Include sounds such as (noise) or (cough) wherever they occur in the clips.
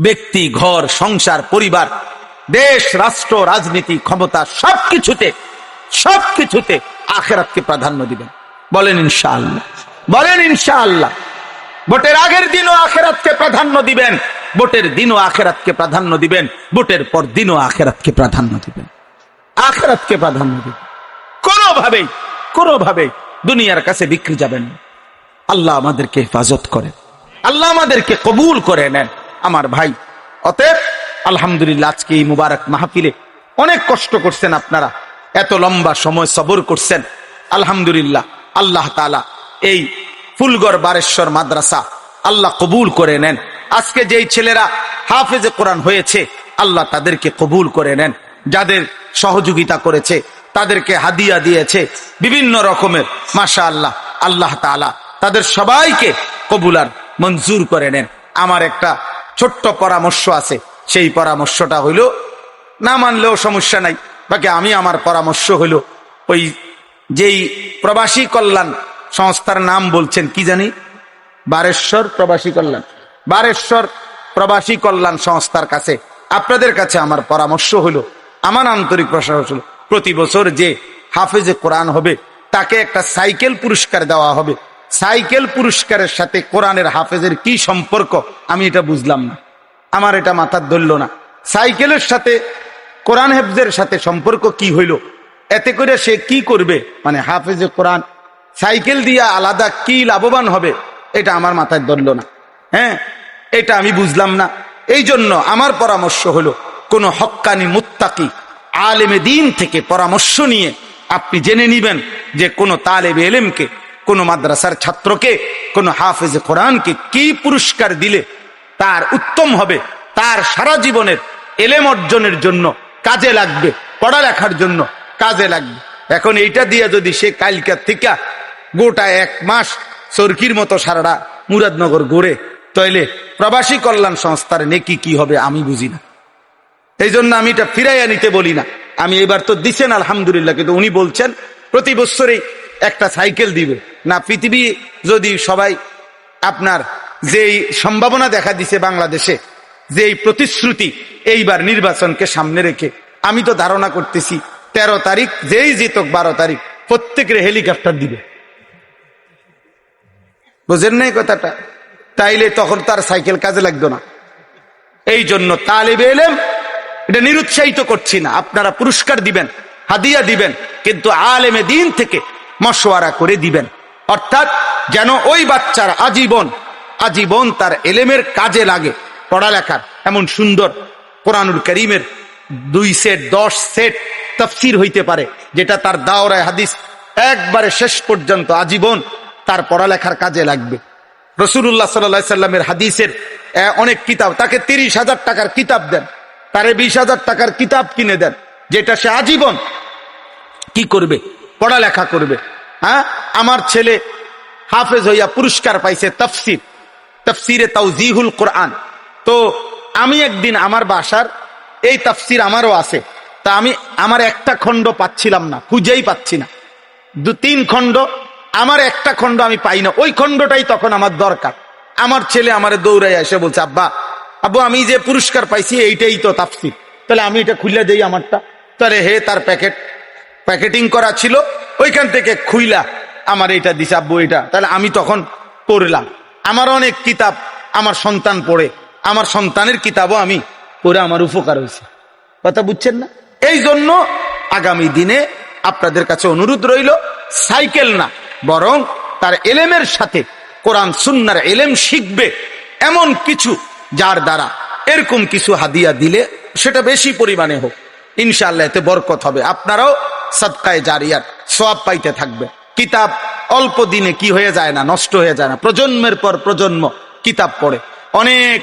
ব্যক্তি, ঘর, সংসার, পরিবার, দেশ, রাষ্ট্র, রাজনীতি, ক্ষমতা, সবকিছুতে সবকিছুতে আখেরাতকে প্রাধান্য দিবেন। বলেন ইনশাআল্লাহ। বলেন ইনশাআল্লাহ। ভোটের আগের দিনও আখেরাতকে প্রাধান্য দিবেন। ভোটের দিনও আখেরাতকে প্রাধান্য দিবেন। ভোটের পর দিনও আখেরাতকে প্রাধান্য দিবেন। আখেরাতকে প্রাধান্য দিবেন। কোনোভাবেই কোনোভাবেই দুনিয়ার কাছে বিক্রি যাবেন। আল্লাহ আমাদেরকে হেফাজত করেন। আল্লাহ আমাদেরকে কবুল করে নেন। আমার ভাই। অতএব আলহামদুলিল্লাহ আজকে এই মুবারক মাহফিলে অনেক কষ্ট করছেন আপনারা। এত লম্বা সময় সবর করছেন। আলহামদুলিল্লাহ আল্লাহ তালা এই ফুলগড় বারেশ্বর মাদ্রাসা আল্লাহ কবুল করে নেন। আজকে যেই ছেলেরা হাফেজে কোরআন হয়েছে, আল্লাহ তাদেরকে কবুল করে নেন। যাদের সহযোগিতা করেছে, তাদেরকে হাদিয়া দিয়েছে, বিভিন্ন রকমের মাশা আল্লাহ আল্লাহ তালা তাদের সবাইকে কবুলার, মঞ্জুর করে নেন। আমার একটা ছোট্ট পরামর্শ আছে। সেই পরামর্শটা হইল, না মানলেও সমস্যা নাই। বাকি আমি আমার পরামর্শ হইল, ওই যেই প্রবাসী কল্যাণ সংস্থার নাম বলছেন, কি জানি? বারেশ্বর প্রবাসী কল্যাণ। বারেশ্বর প্রবাসী কল্যাণ সংস্থার কাছে আপনাদের কাছে আমার পরামর্শ হলো আমার আন্তরিক প্রশংসা হলো প্রতি বছর যে হাফেজে কোরআন হবে, তাকে একটা সাইকেল পুরস্কার দেওয়া হবে। সাইকেল পুরস্কারের সাথে কোরআনের হাফেজের কি সম্পর্ক? আমি এটা বুঝলাম না। আমার এটা মাথার ধরল না। সাইকেলের সাথে কোরআন হেফজের সাথে সম্পর্ক কি হইল? এতে করে সে কি করবে? মানে হাফেজে কোরআন সাইকেল দিয়া আলাদা কি লাভবান হবে? এটা আমার মাথায় ধরল না। হ্যাঁ এটা আমি বুঝলাম না। এই জন্য আমার পরামর্শ হলো কোন হক্কানি মুত্তাকি আলেমে দিন থেকে পরামর্শ নিয়ে আপনি জেনে নিবেন যে কোন তালেব এলেমকে কোন মাদ্রাসার ছাত্রকে, কোন হাফেজে কোরআনকে কি পুরস্কার দিলে তার উত্তম হবে, তার সারা জীবনের এলেম অর্জনের জন্য, কাজে লাগবে, পড়ালেখার জন্য কাজে লাগবে। এখন এইটা দিয়ে যদি সে কালকার থেকে গোটা এক মাস সরকির মতো সারাটা মুরাদনগর ঘুরে, তইলে প্রবাসী কল্যাণ সংস্থার নেকি কি হবে আমি বুঝি না। এই জন্য আমি এটা ফিরাইয়া নিতে বলি না। আমি এবার তো দিছেন আলহামদুলিল্লাহ, কিন্তু উনি বলছেন, প্রতি বছরেই একটা সাইকেল দিবে। না, পৃথিবী যদি সবাই আপনার যেই সম্ভাবনা দেখা দিছে বাংলাদেশে, যেই প্রতিশ্রুতি এইবার নির্বাচনকে সামনে রেখে, আমি তো ধারণা করতেছি তেরো তারিখ, যেই জিতক বারো তারিখ, প্রত্যেকের হেলিকপ্টার দিবে। বুঝেন নাই কথাটা? তাইলে তখন তার সাইকেল কাজে লাগতো না। এই জন্য তালেবে এলেম, এটা নিরুৎসাহিত করছি না। আপনারা পুরস্কার দিবেন, হাদিয়া দিবেন, কিন্তু আলেমে দিন থেকে মশওয়ারা করে দিবেন। অর্থাৎ যেন ওই বাচ্চার আজীবন আজীবন তার এলেমের কাজে লাগে পড়ালেখার। এমন সুন্দর কোরআনুল করিমের দুই সেট, দশ সেট তফসির হইতে পারে, যেটা তার দাওরায় হাদিস একবারে শেষ পর্যন্ত আজীবন তার পড়ালেখার কাজে লাগবে। রসুল্লাহ সাল্লা সাল্লামের হাদিসের অনেক কিতাব, তাকে তিরিশ হাজার টাকার কিতাব দেন। তারে বিশ হাজার টাকার কিতাব কিনে দেন, যেটা সে আজীবন কি করবে? পড়ালেখা করবে। হ্যাঁ? আমার ছেলে হাফেজ হইয়া পুরস্কার পাইছে তফসির। তফসিরে তাউজিহুল কোরআন। তো আমি একদিন আমার বাসার এই তাফসির আমারও আছে। তা আমি আমার একটা খণ্ড পাচ্ছিলাম না, খুঁজেই পাচ্ছি না। দু তিন খণ্ড, আমার একটা খণ্ড আমি পাই না। ওই খণ্ডটাই তখন আমার দরকার। আমার ছেলে আমার দৌড়াই এসে বলছে, আব্বা, আব্বু, আমি যে পুরস্কার পাইছি, এইটাই তো তাফসির। তাহলে আমি এটা খুলে দেই আমারটা? তাহলে হে তার প্যাকেট প্যাকেটিং করা ছিল, ওইখান থেকে খুইলা, আমার এটা দিছে, আব্বু এটা তাহলে আমি তখন পড়লাম। আমার অনেক কিতাব আমার সন্তান পড়ে। আমার সন্তানের কিতাবও আমি পড়ে আমার উপকার হয়েছে। কথা বুঝছেন না? এই জন্য আগামী দিনে আপনাদের কাছে অনুরোধ রইল, সাইকেল না, বরং তার এলেমের সাথে কোরআন সুন্নার এলেম শিখবে এমন কিছু যার দ্বারা এরকম কিছু হাদিয়া দিলে সেটা বেশি পরিমাণে হোক। ইনশাল্লাহ এতে বরকত হবে। আপনারাও সৎকায় জারিয়ার সব পাইতে থাকবে। কিতাব অল্প দিনে কি হয়ে যায় না, নষ্ট হয়ে যায় না। প্রজন্মের পর প্রজন্ম কিতাব পড়ে। অনেক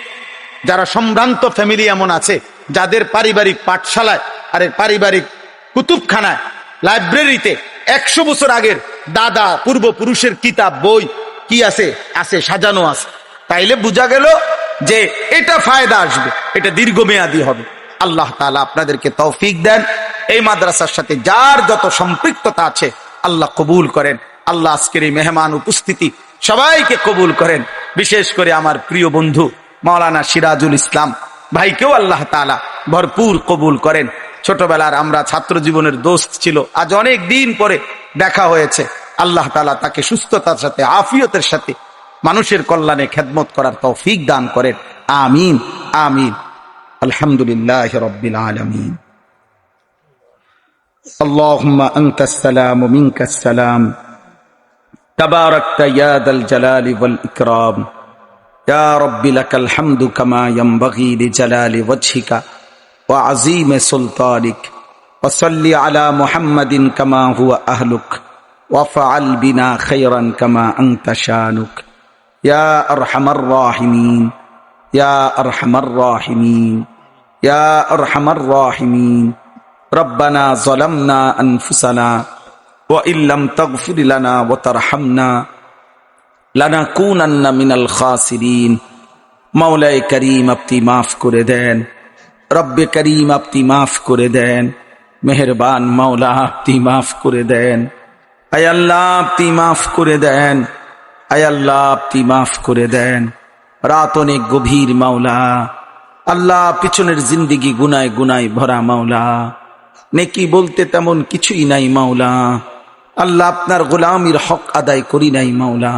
যারা সম্ভ্রান্ত ফ্যামিলি এমন আছে, যাদের পারিবারিক পাঠশালায় আরে পারিবারিক কুতুবখানায় লাইব্রেরিতে একশো বছর আগের দাদা পূর্বপুরুষের কিতাব, বই কি আছে? আছে, সাজানো আছে। তাইলে বোঝা গেল যে এটা ফায়দা আসবে, এটা দীর্ঘমেয়াদী হবে। আল্লাহ তালা আপনাদেরকে তৌফিক দেন। এই মাদ্রাসার সাথে যার যত সম্পৃক্ততা আছে, আল্লাহ কবুল করেন। আল্লাহ আজকের এই মেহমান উপস্থিতি সবাইকে কবুল করেন। বিশেষ করে আমার প্রিয় বন্ধু মাওলানা সিরাজুল ইসলাম ভাইকেও আল্লাহ তালা ভরপুর কবুল করেন। ছোটবেলার আমরা ছাত্র জীবনের দোস্ত ছিল, আজ অনেক দিন পরে দেখা হয়েছে। আল্লাহ তালা তাকে সুস্থতার সাথে, আফিয়তের সাথে, মানুষের কল্যাণে খেদমত করার তৌফিক দান করেন। আমিন আমিন। আলহামদুলিল্লাহ রব্বিল আলমিন। اللهم أنت السلام ومنك السلام. تباركت يا ذا الجلال والإكرام. يا رب لك الحمد كما ينبغي لجلال وجهك وعظيم سلطانك. وصل على محمد كما هو أهلك. وفعل بنا خيرا كما أنت شانك. يا أرحم الراحمين. يا أرحم الراحمين. يا أرحم الراحمين. রব্বানা জলামনা আনফুসানা ও ইল্লাম তগফিরিলানা ও তার লানা কুন মিনাল খাসিরিন। মাওলায় করিম আপনি মাফ করে দেন। রব্বে করিম আপনি মাফ করে দেন। মেহরবান মৌলা আপনি মাফ করে দেন। আয়াল্লাহ আপনি মাফ করে দেন। আয়াল্লাহ আপনি মাফ করে দেন। রাত অনেক গভীর মাওলা। আল্লাহ পিছনের জিন্দিগি গুনায় গুনায় ভরা মাওলা। নেকি বলতে তেমন কিছুই নাই মাওলা। আল্লাহ আপনার গোলামির হক আদায় করি নাই মাওলা।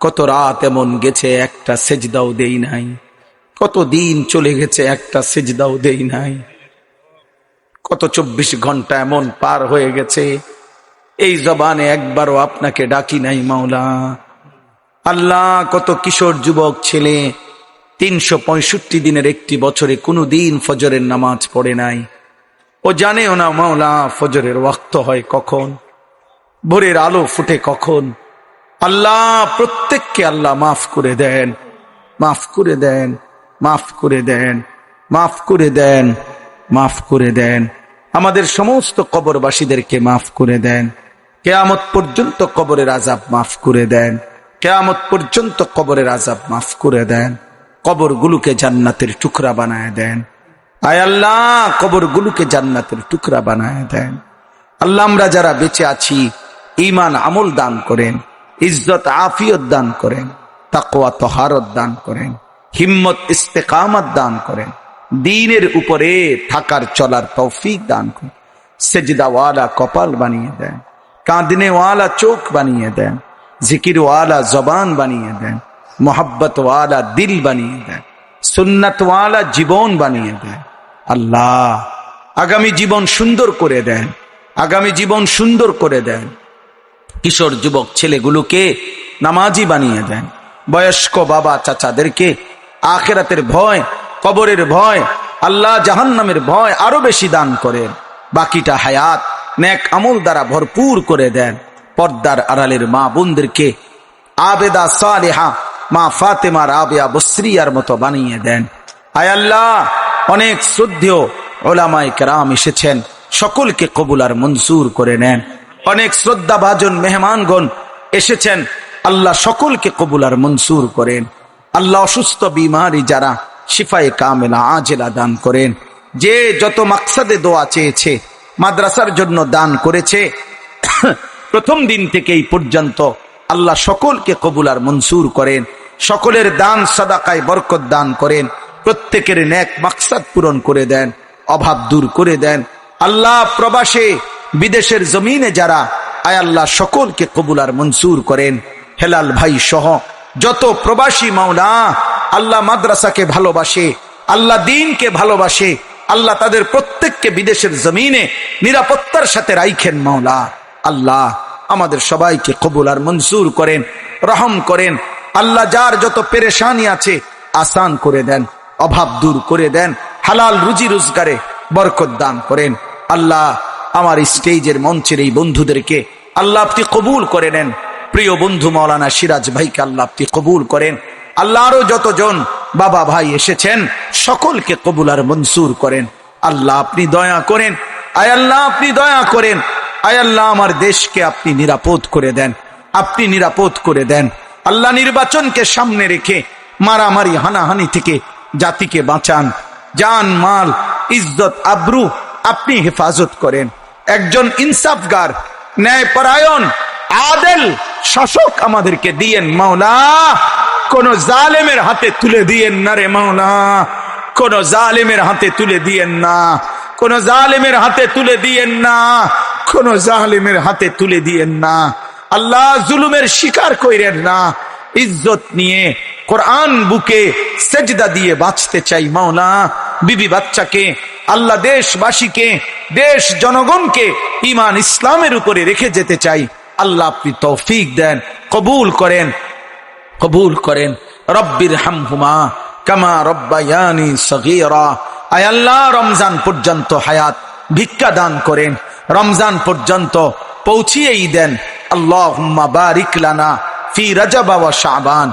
কত রাত এমন গেছে একটা সেজদাও দেই নাই। কত দিন চলে গেছে একটা সেজদাও দেই নাই। কত চব্বিশ ঘণ্টা এমন পার হয়ে গেছে। এই জবানে একবারও আপনাকে ডাকি নাই মাওলা। আল্লাহ কত কিশোর যুবক ছেলে, তিনশো পঁয়ষট্টি দিনের একটি বছরে কোনো দিন ফজরের নামাজ পড়ে নাই। ও জানেও না মাওলা, ফজরের ওয়াক্ত হয় কখন? ভোরের আলো ফুটে কখন? আল্লাহ প্রত্যেককে আল্লাহ মাফ করে দেন, মাফ করে দেন, মাফ করে দেন, মাফ করে দেন, মাফ করে দেন। আমাদের সমস্ত কবরবাসীদেরকে মাফ করে দেন। কেয়ামত পর্যন্ত কবরের আজাব মাফ করে দেন। কেয়ামত পর্যন্ত কবরের আজাব মাফ করে দেন। কবরগুলোকে জান্নাতের টুকরা বানায় দেন। আয় আল্লাহ, কবরগুলোকে জান্নাতের টুকরা বানায় দেন। আল্লাহ, আমরা যারা বেঁচে আছি ইমান আমল দান করেন, ইজ্জত, আফিয়ত দান করেন, তাকওয়া, তহারত দান করেন, হিম্মত, ইস্তেকামত দান করেন, দিনের উপরে থাকার চলার তৌফিক দান করেন, সেজদাওয়ালা কপাল বানিয়ে দেন, কাঁদনেওয়ালা চোখ বানিয়ে দেন, জিকিরওয়ালা জবান বানিয়ে দেন, মোহাব্বতওয়ালা দিল বানিয়ে দেন, সুন্নাতওয়ালা জীবন বানিয়ে দেন। আল্লাহ, আগামী জীবন সুন্দর করে দেন। আগামী জীবন সুন্দর করে দেন। কিশোর যুবক ছেলেগুলোকে নামাজি বানিয়ে দেন। বয়স্ক বাবা চাচাদেরকে আখেরাতের ভয়, কবরের ভয়, আল্লাহ জাহান্নামের ভয় আরও বেশি দান করেন। বাকিটা হায়াত নেক আমল দ্বারা ভরপুর করে দেন। পর্দার আড়ালের মা বোনদেরকে আবেদা সালেহা মা ফাতেমার আবেয়া বসরিয়ার মতো বানিয়ে দেন। আয় আল্লাহ অনেক শ্রদ্ধেয় ওলামাই কেরাম এসেছেন, সকলকে কবুল আর মনসুর করে নেন। অনেক শ্রদ্ধা ভাজন মেহমানগণ এসেছেন, আল্লাহ সকলকে কবুল আর মনসুর করেন। আল্লাহ অসুস্থ বিমারি যারা শিফায়ে কামেলা আজেলা দান করেন। যে যত মাকসাদে দোয়া চেয়েছে, মাদ্রাসার জন্য দান করেছে, (coughs) প্রথম দিন থেকে এই পর্যন্ত আল্লাহ সকলকে কবুল আর মনসুর করেন। সকলের দান, সাদাকায় বরকত দান করেন। প্রত্যেকের ন্যাক মাকসাদ পূরণ করে দেন, অভাব দূর করে দেন। আল্লাহ প্রবাসে, বিদেশের জমিনে যারা, আয় আল্লাহ সকলকে কবুল আর মনসুর করেন। হেলাল ভাই সহ যত প্রবাসী মাওলা, আল্লাহ মাদ্রাসাকে ভালোবাসে, আল্লাহ দিনকে ভালোবাসে, আল্লাহ তাদের প্রত্যেককে বিদেশের জমিনে নিরাপত্তার সাথে রাইখেন মাওলা। আল্লাহ আমাদের সবাইকে কবুল আর মনসুর করেন, রহম করেন। আল্লাহ যার যত পেরেশানি আছে, আসান করে দেন। অভাব দূর করে দেন। হালাল রুজি রোজগারে বরকত দান করেন। আল্লাহ আমার স্টেজের মঞ্চের এই বন্ধুদেরকে আল্লাহ আপনি কবুল করে নেন। প্রিয় বন্ধু মৌলানা সিরাজ ভাইকে আল্লাহ আপনি কবুল করেন। আল্লাহ আরও যতজন বাবা ভাই এসেছেন, সকলকে কবুল আর মনসুর করেন। আল্লাহ আপনি দয়া করেন। আয় আল্লাহ আপনি দয়া করেন। আয় আল্লাহ আমার দেশকে আপনি নিরাপদ করে দেন। আপনি নিরাপদ করে দেন। আল্লাহ নির্বাচনকে সামনে রেখে মারামারি, হানাহানি থেকে জাতিকে বাঁচান। জান, মাল, ইজ্জত, আব্রু আপনি হেফাজত করেন। একজন ইনসাফগার, ন্যায়পরায়ণ, আদেল শাসক আমাদেরকে দিয়েন, মাওলা। কোন জালেমের হাতে তুলে দিয়েন না রে, মাওলা। কোন জালেমের হাতে তুলে দিয়েন না। কোন জালেমের হাতে তুলে দিয়েন না। কোন জালেমের হাতে তুলে দিয়েন না। আল্লাহ জুলুমের শিকার কইরেন না। ইজ্জত নিয়ে কোরআন বুকে সেজদা দিয়ে বাঁচতে চাই মাওলা। বিবি বাচ্চাকে, আল্লাহ দেশবাসীকে, দেশ জনগণকে ইমান ইসলামের উপরে রেখে যেতে চাই। আল্লাহ আপনি তৌফিক দেন, কবুল করেন কবুল করেন। রব্বির হামহুমা কামা রব্বায়ানি সগীরা। আয় আল্লাহ, রমজান পর্যন্ত হায়াত ভিক্ষা দান করেন। রমজান পর্যন্ত পৌঁছিয়েই দেন। আল্লাহ বারিক লানা ফি রজবা শাবান।